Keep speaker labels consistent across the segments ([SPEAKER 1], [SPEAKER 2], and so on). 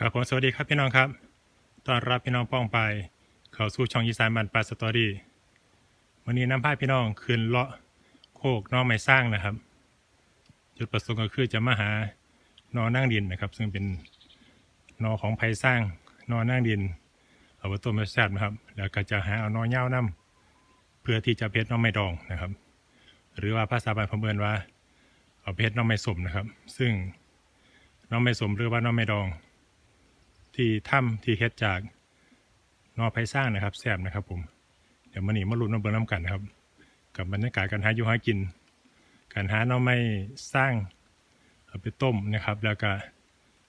[SPEAKER 1] ครับผมสวัสดีครับพี่น้องครับต้อนรับพี่น้องป้องไป เข้าสู่ช่องอีสานบันปลาสตอรี่วันนี้น้ำพาพี่น้องขึ้นเลาะโคกน้องไม้สร้างนะครับ จุดประสงค์ก็คือจะมาหานอนั่งดินนะครับ ซึ่งเป็นนอของไผ่สร้างนอนั่งดินเอาไว้ต้มไว้แซ่บนะครับ แล้วก็จะหาเอานอเง่าน้ำเพื่อที่จะเพชรน้องไม้ดองนะครับ หรือว่าภาษาบาลพเมินว่า เอาเพชรน้องไม้สมนะครับ ซึ่งน้องไม้สมหรือว่าน้องไม้ดอง ที่ถ้ำที่เฮ็ดจากนอไผ่สร้างนะครับแซบนะครับผมเดี๋ยวมาหนีมาลุ้นมาเบิ่งน้ำกันนะครับ กับบรรยากาศการหาอยู่หากิน การหาน่อไม้สร้างเอาไปต้มนะครับ แล้วก็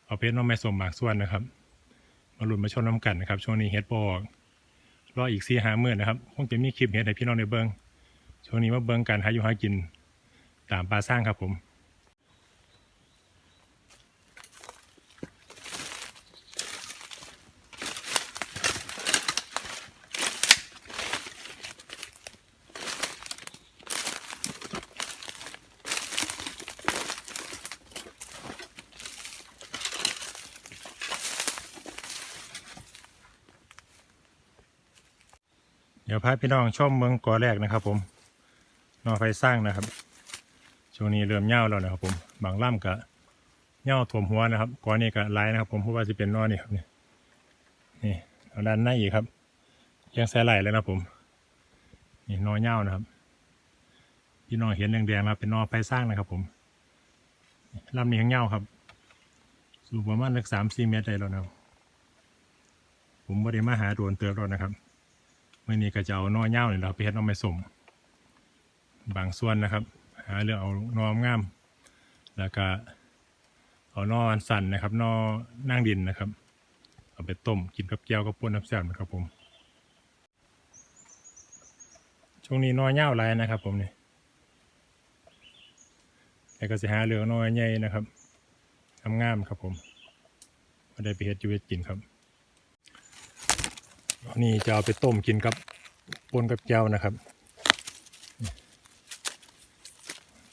[SPEAKER 1] เอาไปเฮ็ดหน่อไม้สมหมากส่วนนะครับ มาลุ้นมาชมน้ำกันนะครับ ช่วงนี้เฮ็ดบออกรออีกสี่หาเมื่นนะครับคงจะมีคลิปเฮ็ดให้พี่น้องได้เบิ่งช่วงนี้มาเบิ่งการหาอยู่หากินตามปลาสร้างครับผม เดี๋ยวพาพี่น้องชมเมืองกอแรกนะครับ ผมนอไฟสร้างนะครับช่วงนี้เริ่มเน่าแล้วนะครับ ผมบางล่ำกะเน่าถ่วมหัวนะครับกอนนี้ก็ลายนะครับ ผมเพราะว่าจะเป็นนอนี่ครับนี่นี่เอาด้านในอีกครับยังใส่ไหลเลยนะผมนี่นอเน่านะครับพี่น้องเห็นแดงๆแล้วเป็นนอไฟสร้างนะครับ ผมลำนี้ข้างเน่าครับ สูงประมาณสักสามสี่เมตรได้แล้วนะผมไม่ได้มาหาโดนเติบแล้วนะครับ มื่อนี้ก็จะเอานอเง่าเนี่ยเราไปเฮ็ดนอไม้สมบางส่วนนะครับ หาเรื่องเอานอมงาม แล้วก็เอานออันสั่นนะครับนอนั่งดินนะครับ เอาไปต้มกินกับแก้วกับป่นน้ำแซ่บนะครับผมช่วงนี้นอเง่าหลายนะครับ ผมเนี่ยแต่ก็จะหาเรื่องนอใหญ่นะครับงามๆครับผมมาได้ไปเฮ็ดอยูเวทกินครับ นี่จะเอาไปต้มกินกับปนกับแก้วนะครับ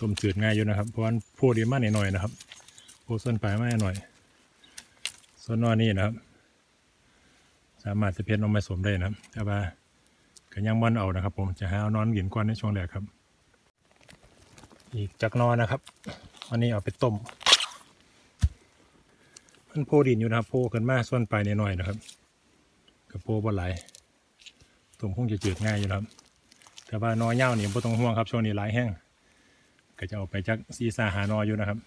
[SPEAKER 1] ต้มจืดง่ายอยู่นะครับ เพราะว่าพูดีมากหน่อยๆนะครับพูส่วนปลายมากหน่อยส่วนนอนนี่นะครับ สามารถจะเพี้ยนออกมาสวมได้นะครับแต่ว่าก็ยังมันเอานะครับ ผมจะหาเอานอนหินก้อนในช่วงแรกครับ อีกจากนอนนะครับวันนี้เอาไปต้มมันโพดินอยู่นะครับโพกันมากส่วนปลายหน่อยๆนะครับ กระโปงบนไหลตุ่มคงจะจืดง่ายอยู่ครับ แต่ว่านอเง่านี่บ่ต้องห่วงครับช่วงนี้หลายแห้งก็จะเอาไปจักซีซาหานออยู่นะครับ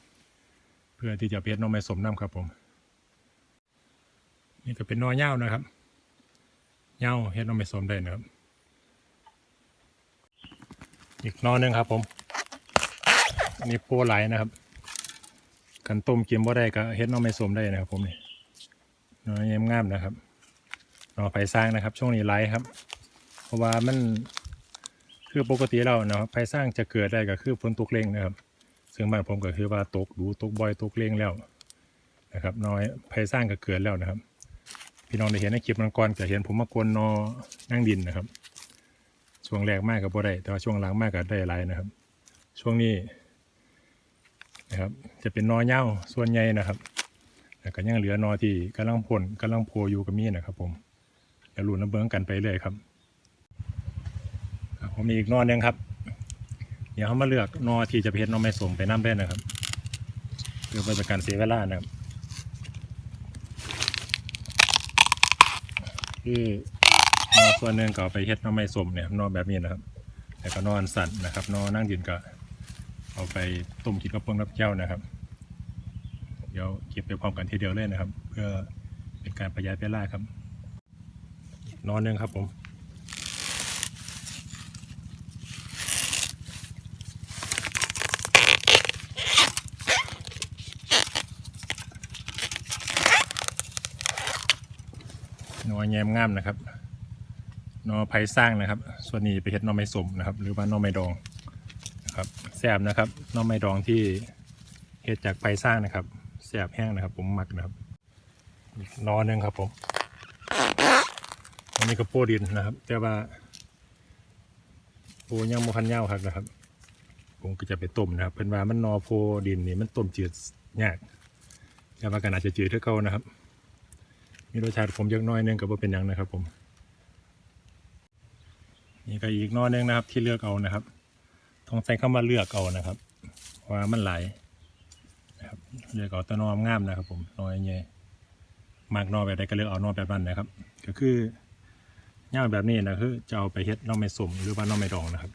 [SPEAKER 1] เพื่อที่จะเพชรนอไม้สมน้ำครับผม นี่ก็เป็นนอเง่านะครับเง่าเฮ็ดนอไม้สมได้นะครับ อีกนอหนึงครับผมอันนี้โปไหลนะครับกันต้มกินบ่ได้ก็เฮ็ดนอไม้สมได้นะครับผมนี่นอเยี่ยงามนะครับ นอไผ่สร้างนะครับ ช่วงนี้ไลฟ์ครับ เพราะว่ามันคือปกติเราเนาะไผ่สร้างจะเกิดได้ก็คือฝนตกเร่งนะครับ ซึ่งบ้านผมก็คือว่าตกดูตกบ่อยตกเร่งแล้วนะครับ น้อยไผ่สร้างก็เกิดแล้วนะครับ พี่น้องได้เห็นในคลิปมันก่อนจะเห็นผมมากวนนอนั่งดินนะครับ ช่วงแรกมากกับบ่ได้แต่ว่าช่วงหลังมากก็ได้หลายนะครับ ช่วงนี้นะครับ จะเป็นนอเง่าส่วนใหญ่นะครับแล้วก็ยังเหลือนอที่กำลังผลกำลังโพอยู่กับมีนะครับผม เดี๋ยวลุ้นน้ำเบิ้งกันไปเรื่อยครับผมมีอีกนอหนึงครับ เดี๋ยวเขามาเลือกนอที่จะเพ็ดนอไม่สมไปน้ำได้นะครับเพื่อเป็นการเสียเวลานะครับคือนอส่วนหนึ่งก็เอไปเฮ็ดนอไม่สมเนี่ยนอแบบนี้นะครับแล้วก็นอนสั่นนะครับ นอนั่งดินก็เอาไปต้มกินกับเปิ้งกับแก้วนะครับ เดี๋ยวเก็บไปพร้อมกันทีเดียวเลยนะครับ เพื่อเป็นการประหยัดเวลาครับ นอนหนึ่งครับผมนอแยมงามนะครับนอไผ่สร้างนะครับ ส่วนนี้ไปเฮ็ดนอไม้สมนะครับ หรือว่านอไม้ดองนะครับแซ่บนะครับนอไม้ดองที่เฮ็ดจากไผ่สร้างนะครับแซ่บแห้งนะครับ ผมหมักนะครับอีกนอหนึ่งครับผม นนี้ก็โปดินนะครับ แต่ว่าโปยังโมคันเน่าครับนะครับ ผมก็จะไปต้มนะครับ เป็นว่ามันนอโพดินนี่มันต้มจืดยากแต่ว่าก็น่าจะจืดเท่าเก่านะครับ มีรสชาติผมเยอะน้อยนึงกับว่าเป็นยังนะครับผมนี่ก็อีกนอหนึงนะครับ ที่เลือกเอานะครับต้องใช้คำว่าเลือกเอานะครับว่ามันไหลนะครับเลือกเอาตัวนอมงามนะครับ ผมนอใหญ่มากนอแบบใดก็เลือกเอานอแบบนั้นนะครับ ก็คือ เงาแบบนี้นะคือจะเอาไปเฮ็ดหนองไม่สมหรือว่าหนองไม่ดองนะครับ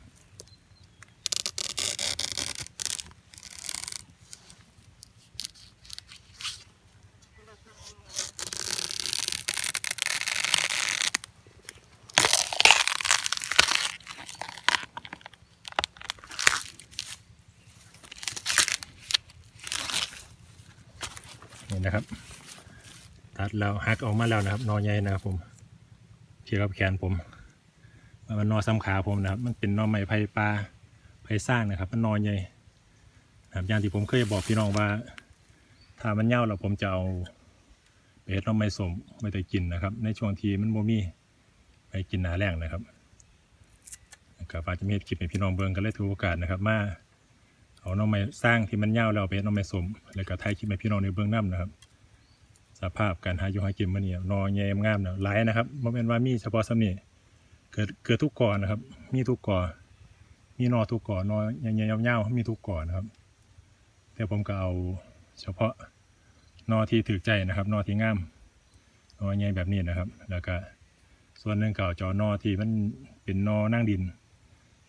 [SPEAKER 1] นี่นะครับ ตัดแล้วหักออกมาแล้วนะครับนอใหญ่นะครับผม กี่ยวกับแขนผมมันนอซ้ำขาผมนะครับ มันเป็นนอไม้ไผ่ปลาไผ่สร้างนะครับ มันนอนใหญ่นะครับอย่างที่ผมเคยบอกพี่น้องว่า ถ้ามันเน่าแล้วผมจะเอาไปเฮ็ดนอไม้สมไม่ได้กินนะครับ ในช่วงที่มันโมมีไปกินหนาแรงนะครับนะครับอาจจะมีเฮ็ดคลิปให้พี่น้องเบิ่งกันเลยถือโอกาสนะครับ มาเอาน้องไม้สร้างที่มันเน่าแล้วเอาไปเฮ็ดน้องไม้สมแล้วก็ถ่ายคลิปให้พี่น้องในเบื้องน้ำนะครับ สภาพการหาอยู่หากินมันเนี่ยนอแยมงามเนะหลายนะครับบ่แม่นว่ามีเฉพาะซ้ำนี่เกิดเกิดทุกก่อนะครับ มีทุกก่อมีนอทุกก่อนอใหญ่ๆยาวๆมีทุกก่อนะครับ แต่ผมก็เอาเฉพาะนอที่ถือใจนะครับ นอที่งามนอใหญ่แบบนี้นะครับ แล้วก็ส่วนหนึ่งเก่าจอนอที่มันเป็นนอนั่งดิน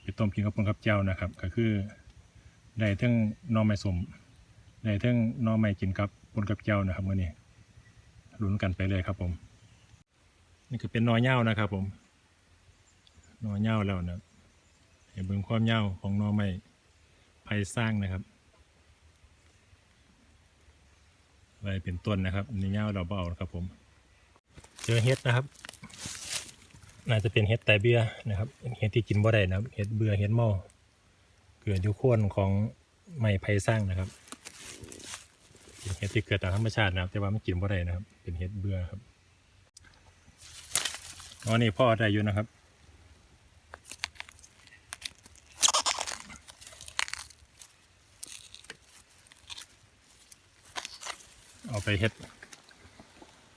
[SPEAKER 1] ไปต้มกินกับปนกับเจ้านะครับ ก็คือได้ทั้งนอไม้สมได้ทั้งนอไม้กินกับปนกับเจ้านะครับเมื้อนี้ ลุ้นกันไปเลยครับผม นี่คือเป็นนอเง่านะครับผมนอเง่าแล้วนะเห็นเบิ่งความเง่าของนอไม้ไผ่สร้างนะครับไว้เป็นต้นนะครับนี่เง่าเราเบานะครับผม เจอเห็ดนะครับ น่าจะเป็นเห็ดไตเบี้ยนะครับเห็ดที่กินบ่ได้นะครับเห็ดเบื่อเห็ดเมาเกิดอยู่โคนของไม้ไผ่สร้างนะครับ ห็ดที่เกิดตามธรรมชาตินะครับ แต่ว่ามันกินบ่ได้นะครับ เป็นเห็ดเบื่อครับอ๋อนี่พ่อได้อยู่นะครับเอาไปเฮ็ด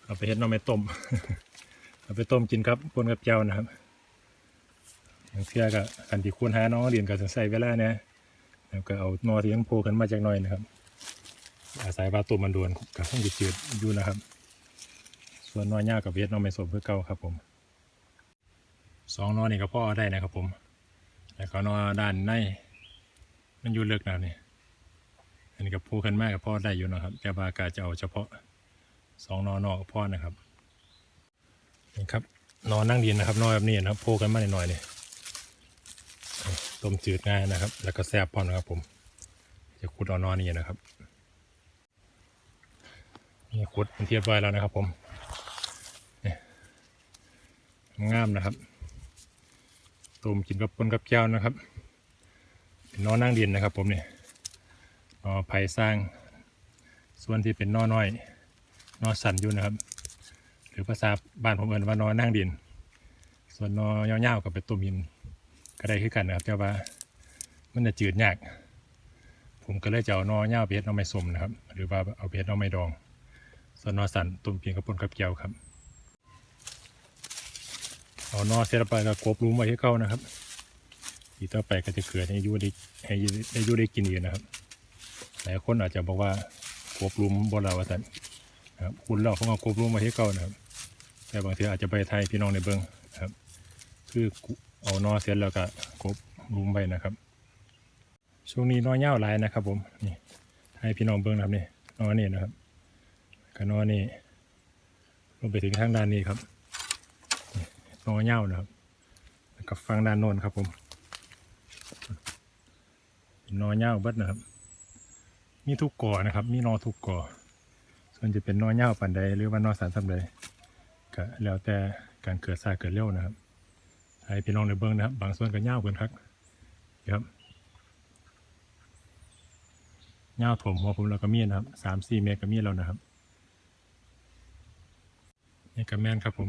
[SPEAKER 1] เอาไปเฮ็ดน้องไม่ต้ม เอาไปต้มกินครับปนกับเจ้านะครับอย่างเชื่อก็กันที่ควรหาน้องเรียนก็จะใส่เวลาเนี่ยแล้วก็เอานอที่ยังโผล่ขึ้นมาจากหน่อยนะครับ อาศัยว่าตัวมันดวนกับห้องจืดอยู่นะครับ ส่วนนอยยากับเวทนอไม่สมเพื่อเก่าครับผมสองนอนี่ก็พ่อได้นะครับผมแล้วก็นอด้านในมันอยู่เลือกแล้วนี่อันนี้ก็พูขึ้นมากกับพ่อได้อยู่นะครับแต่ว่ากาจะเอาเฉพาะสองนอนอกับพ่อนะครับนี่ครับนอนนั่งดินนะครับนอนแบบนี้นะครับโพกันมาหน่อยๆนี่ต้มจืดง่ายนะครับ แล้วก็แซ่บพอนะครับผม จะขุดเอานอนนี่นะครับ นี่ขุดเป็นเทียบไว้แล้วนะครับ ผมนี่งามนะครับต้มกินกับปนกับแก้วนะครับเป็นนอนั่งดินนะครับ ผมเนี่ยนอไผ่สร้าง ส่วนที่เป็นนอน้อยนอสันอยู่นะครับ หรือภาษาบ้านผมเอ่นว่านอนั่งดิน ส่วนนอยาวๆกับเป็นต้มยินก็ได้คือกันนะครับแต่ว่ามันจะจืดยาก ผมก็เลยจะเอานอยาวไปเฮ็ดนอไม้สมนะครับ หรือว่าเอาไปเฮ็ดนอไม้ดอง นนอสันตุ่มเพียงกระปุนกับเกียวครับ เอานอเสร็จแล้วไปก็กบรุมไว้ให้เข้านะครับอีต่อไปก็จะเกิดให้ยูได้ให้ยูให้ยูได้กินอีกนะครับ หลายคนอาจจะบอกว่ากบรุมบนเราว่าสันนะครับคุณเราเขาเอากบรุมไว้ให้เข้านะครับ แต่บางทีอาจจะไปไทยพี่น้องในเบิ้งนะครับ คือเอานอเสร็จแล้วก็กบรุมไว้นะครับช่วงนี้นอเง่าหลายนะครับ ผมนี่ให้พี่น้องเบิ้งนะครับนี่นอนี่นะครับ กระนอนี่ลงไปถึงทางด้านนี้ครับนอเง่านะครับแล้วกับฟังด้านโน้นครับผมนอเง่าบัดนะครับ มีทุกก่อนะครับ มีนอทุกก่อ ส่วนจะเป็นนอเง่าปันใดหรือว่านอสารสำใดก็แล้วแต่การเกิดซาเกิดเร็วนะครับให้พี่น้องในเบิ้องนะครับ บางส่วนก็เง่าเกินครับนี่ครับเง่าถมหัวผมแล้วก็มีนะครับสามสี่เมตรก็มีแล้วนะครับ นี่กระแมนครับผม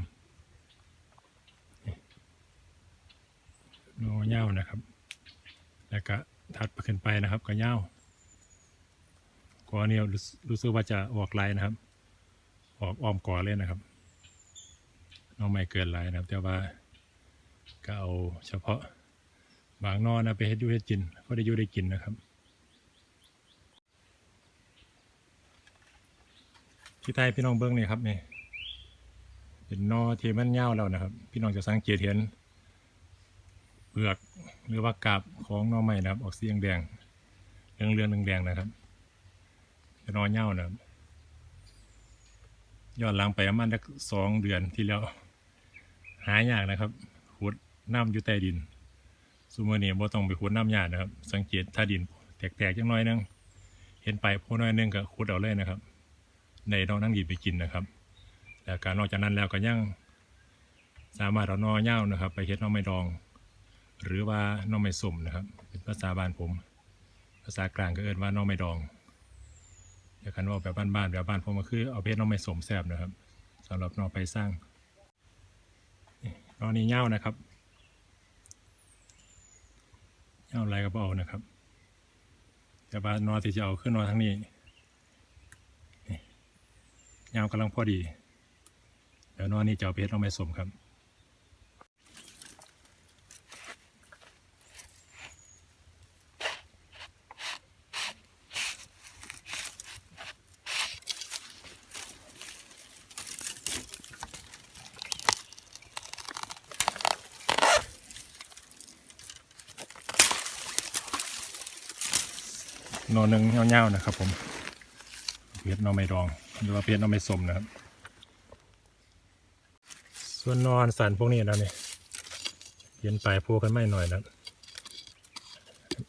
[SPEAKER 1] โนเง่านะครับ แล้วก็ถัดไปขึ้นไปนะครับก็เง่าก่อเนี่ยรู้สึกว่าจะออกลายนะครับ ออกอ้อมก่อเลยนะครับน้องใหม่เกินลายนะครับ แต่ว่าก็เอาเฉพาะบางนอนะไปเฮ็ดยูเฮ็ดกินก็ได้ยูได้กินนะครับ ที่ไทยพี่น้องเบิ้งนี่ครับนี่ เป็นนอที่มันเงาแล้วนะครับ พี่น้องจะสังเกตเห็นเปลือกหรือว่ากาบของนอใหม่นะครับ ออกสีแดงเรืองเรืองแดงๆนะครับเป็นนอเงานะครับยอนหลังไปประมาณสักสองเดือนที่แล้วหายากนะครับขุดน้ำอยู่ใต้ดินซูเมอร์นี่บ่ต้องไปขุดน้ำยากนะครับ สังเกตถ้าดินแตกๆจังน้อยนึงเห็นไปโพน้อยนึงก็ขุดเอาเลยนะครับ ในนอกนั่งดินไปกินนะครับ แล้วการนอกจากนั้นแล้วก็ยังสามารถเอานอเง่านะครับ ไปเฮ็ดนอไม่ดอง หรือว่านอไม่สุ่มนะครับ เป็นภาษาบ้านผม ภาษากลางก็เอิ้นว่านอไม่ดองแต่คันว่าแบบบ้านๆแบบบ้านผมก็คือเอาเฮ็ดหน้อไม่สมแซบนะครับสำหรับนอไปสร้างนี่หนอนี้เง่านะครับเง่าอะไรก็เอานะครับแต่ว่านอที่จะเอาขึ้นนอทั้งนี้ยากำลังพอดี เดี๋ยวนอนนี่จะเอาไปเฮ็ดเอาไม่สมครับนอนหนึ่งเงาๆนะครับผม เพชรนอไม่ดอง หรือว่าเพชรนอไม่สมนะครับ ส่วนนอนสันพวกนี้นะนี่เย็นปลายพูกันไม่หน่อยนะ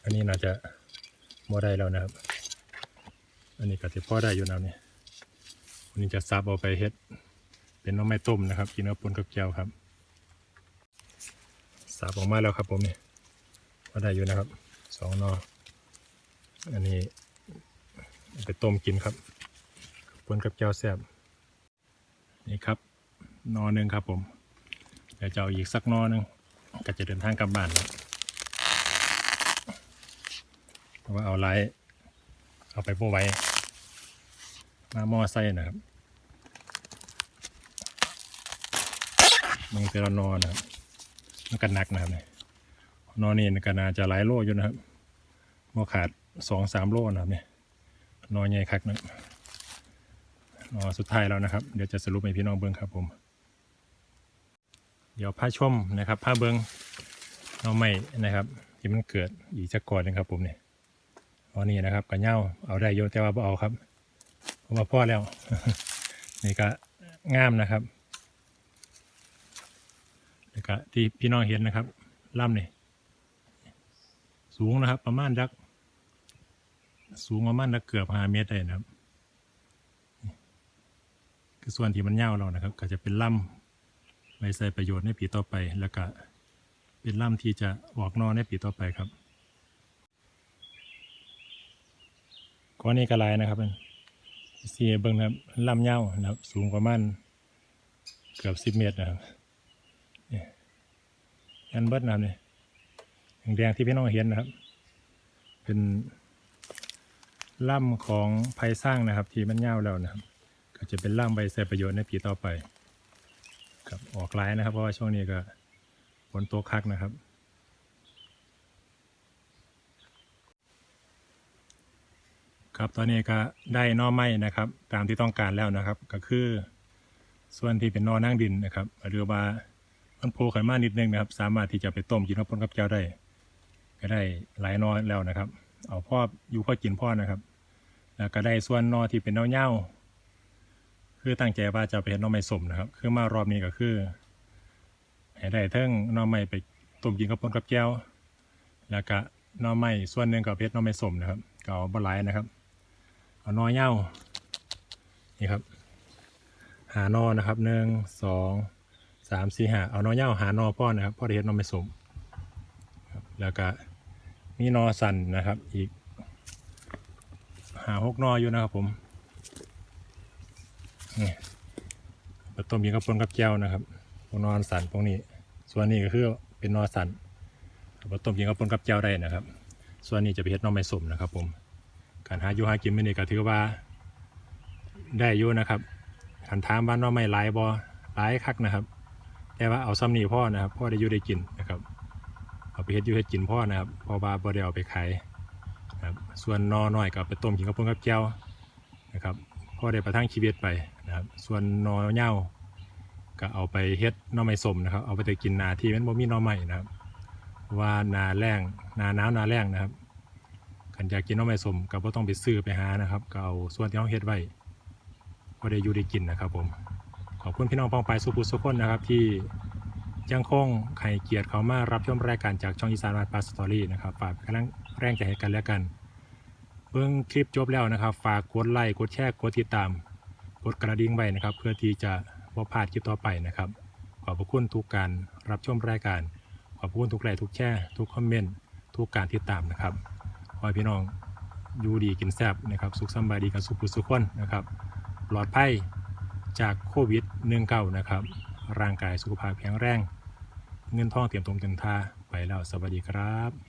[SPEAKER 1] อันนี้น่าจะมอได้แล้วนะครับ อันนี้ก็จะพอได้อยู่นะนี่วันนี้จะซับเอาไปเฮ็ด เป็นน้อไม้ต้มนะครับ กินกับปนกับแก้วครับสับออกมาแล้วครับผมนี่พอได้อยู่นะครับสองนออันนี้ไปต้มกินครับปนกับแก้วแซ่บนี่ครับ นอหนึ่งครับผมเดี๋ยวจะเอาอีกสักนอหนึ่งก็จะเดินทางกลับบ้านวเพราะว่าเอาไลท์เอาไปโปไว้ มาหม้อไส้นะครับมันเป็นนอนนะครับมันกันหนักนะครับเนี่ยนอนี่ก็น่าจะหลายโลอยู่นะครับโมขาดสองสามโลนะครับเนี่ยนอใหญ่คักนะนอนสุดท้ายแล้วนะครับ เดี๋ยวจะสรุปให้พี่น้องเบิ้งครับผม เดี๋ยวผ้าช่มนะครับผ้าเบิงนอใหม่นะครับ ที่มันเกิดอีกจักก่อนนะครับผมเนี่ยนอนี่นะครับกระเง่าเอาได้โยแต่ว่าบ่เอาครับเพราะว่าพ่อแล้ว นี่ก็งามนะครับแล้วก็ที่พี่น้องเห็นนะครับล่ำนี่สูงนะครับ ประมาณจักสูงประมาณนักเกือบห้าเมตรได้นะครับ คือส่วนที่มันเน่าเรานะครับ ก็จะเป็นล่ำ ไว้ใส่ประโยชน์ในปีต่อไป แล้วก็เป็นล่ำที่จะออกนอในปีต่อไปครับก้อนนี้ก็ลายนะครับเป็นเสียเบิ้งนะครับล่ำเน่านะครับ สูงประมาณเกือบสิบเมตรนะครับนี่อันเบิดนะครับเนี่ยแดงๆที่พี่น้องเห็นนะครับ เป็นล่ำของภัยสร้างนะครับ ที่มันเง่าแล้วนะครับ ก็จะเป็นล่ำใบใส่ประโยชน์ในปีต่อไป ครับออกไลายนะครับ เพราะว่าช่วงนี้ก็ฝนตกคักนะครับ ครับตอนนี้ก็ได้นอไม้นะครับ ตามที่ต้องการแล้วนะครับ ก็คือ ส่วนที่เป็นนอนั่งดินนะครับหรือว่ามันโผล่ขึ้นมานิดนึงนะครับ สามารถที่จะไปต้มกินกับปนกับแก้วได้ ก็ได้หลายนอแล้วนะครับ เอาพ่ออยู่พ่อกินพ่อนะครับ แล้วก็ได้ส่วนนอที่เป็นนอเน่า คือตั้งใจว่าจะไปเห็นหนอไม้สมนะครับ คือมารอบนี้ก็คือให้ได้เทั้งหนองไม้ไปต้มกินกับปนกับแก้ว แล้วก็หนองไม้ส่วนหนึ่งกับเพชรหนองไม้สมนะครับก็เอาบหลายนะครับ เอานอเน่านี่ครับ หานอนะครับหนึ่งสองสามสี่หาเอานอเน่าหานอพ่อนะครับพ่อได้เห็นหนอไม้สมแล้วก็มีนอสันนะครับอีกหาหกนออยู่นะครับผม นี่ปต้มยิงกับปนกับแก้วนะครับพวกนอนสันพวกนี้ ส่วนนี้ก็คือเป็นนอนสันปต้มยิงกับปนกับแก้วได้นะครับ ส่วนนี้จะไปเฮ็ดหนอไม้สมนะครับ ผม การหาอยู่หากินไม่นี่ก็ถือว่าได้อยู่นะครับขันถามว่าหนอไม้หลายบ่หลายคักนะครับ แต่ว่าเอาซ้ำนี่พ่อนะครับพ่อได้อยู่ได้กินนะครับเอาไปเฮ็ดอยู่เฮ็ดกินพ่อนะครับพอว่าบ่ได้เอาไปขายครับส่วนนอหน้อยก็เอาไปต้มกินกับพวกกับแก้วนะครับพ่อได้ประทังชีวิตไป นะครับ ส่วนนอเหย้าก็เอาไปเฮ็ดนอไม้สมนะครับ เอาไปแต่กินนาที่มันบ่มีนอไม้นะครับว่านาแล้งนานาวนาแล้งนะครับคันอยากกินนอไม้สมก็บ่ต้องไปซื้อไปหานะครับ ก็เอาส่วนที่เฮาเฮ็ดไว้พอได้อยู่ได้กินนะครับผมขอบคุณพี่น้องปองปายสุขุสุขคนนะครับ ที่ยังคงไข่เกียรติเขามารับชมรายการจากช่องอีสานวาปาสตอรี่นะครับฝากกำลังแรงใจให้กันและกันเบิ่งคลิปจบแล้วนะครับ ฝากกดไลค์กดแชร์กดติดตาม กดกระดิ่งไว้นะครับ เพื่อที่จะบ่พลาดคลิปต่อไปนะครับ ขอบพระคุณทุกการรับชมรายการ ขอบพระคุณทุกไลค์ทุกแชร์ทุกคอมเมนต์ทุกการติดตามนะครับขอให้พี่น้องอยู่ดีกินแซ่บนะครับสุขสบายดีกันสุขสุขคนนะครับปลอดภัยจากโควิด19นะครับ ร่างกายสุขภาพแข็งแรง เงินทองเตรียมตรงเตรียมท่าไปแล้วสวัสดีครับ